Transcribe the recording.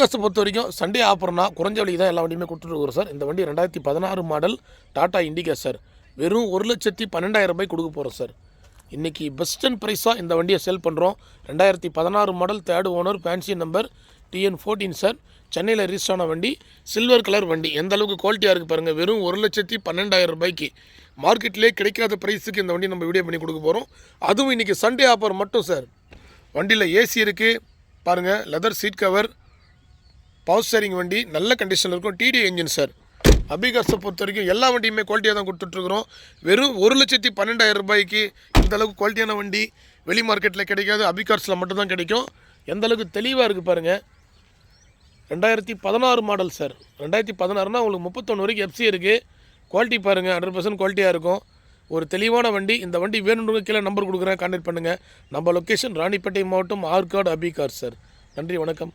அபிகாஸை பொறுத்த வரைக்கும் சண்டே ஆஃபர்னா குறைஞ்ச வழி தான் எல்லா வண்டியுமே கொடுத்துட்டு சார் இந்த வண்டி ரெண்டாயிரத்தி பதினாறு மாடல் டாடா இண்டிகா சார் வெறும் ஒரு லட்சத்தி பன்னெண்டாயிரம் ரூபாய் கொடுக்க போகிறோம் சார் இன்றைக்கி பெஸ்ட் அண்ட் ப்ரைஸாக இந்த வண்டியை சேல் பண்ணுறோம் ரெண்டாயிரத்தி பதினாறு model third owner fancy number TN fourteen sir சென்னையில் ரிஜிஸ்ட் ஆன வண்டி சில்வர் கலர் வண்டி. எந்த அளவுக்கு குவாலிட்டியாக இருக்குது பாருங்கள் வெறும் ஒரு லட்சத்தி பன்னெண்டாயிரம் ரூபாய்க்கு. மார்க்கெட்லேயே கிடைக்காத ப்ரைஸுக்கு இந்த வண்டி நம்ம வீடியோ பண்ணி கொடுக்க போகிறோம் அதுவும் இன்றைக்கி சண்டே ஆஃபர் மட்டும் சார் வண்டியில் ஏசி இருக்குது பாருங்கள் leather seat cover power steering வண்டி நல்ல கண்டிஷனில் இருக்கும். டிடி என்ஜின் சார் அபிகாஸை பொறுத்த வரைக்கும் எல்லா வண்டியுமே குவாலிட்டியாக தான் கொடுத்துட்ருக்குறோம். வெறும் ஒரு லட்சத்தி பன்னெண்டாயிரம் ரூபாய்க்கு இந்த அளவுக்கு குவாலிட்டியான வண்டி வெளி மார்க்கெட்டில் கிடைக்காது. அபிகார்ஸில் மட்டும்தான் கிடைக்கும். எந்த அளவுக்கு தெளிவாக இருக்குது பாருங்கள் ரெண்டாயிரத்தி பதினாறு மாடல் சார் ரெண்டாயிரத்தி பதினாறுனா உங்களுக்கு முப்பத்தொன்று வரைக்கும் எஃப்சி இருக்குது குவாலிட்டி பாருங்கள் ஹண்ட்ரட் பர்சன்ட் குவாலிட்டியாக இருக்கும். ஒரு தெளிவான வண்டி இந்த வண்டி வேணுன்றவங்க கீழே நம்பர் கொடுக்குறேன் கான்டாக்ட் பண்ணுங்கள் நம்ம லொக்கேஷன் ராணிப்பேட்டை மாவட்டம் ஆற்காடு அபிகார் சார் நன்றி வணக்கம்.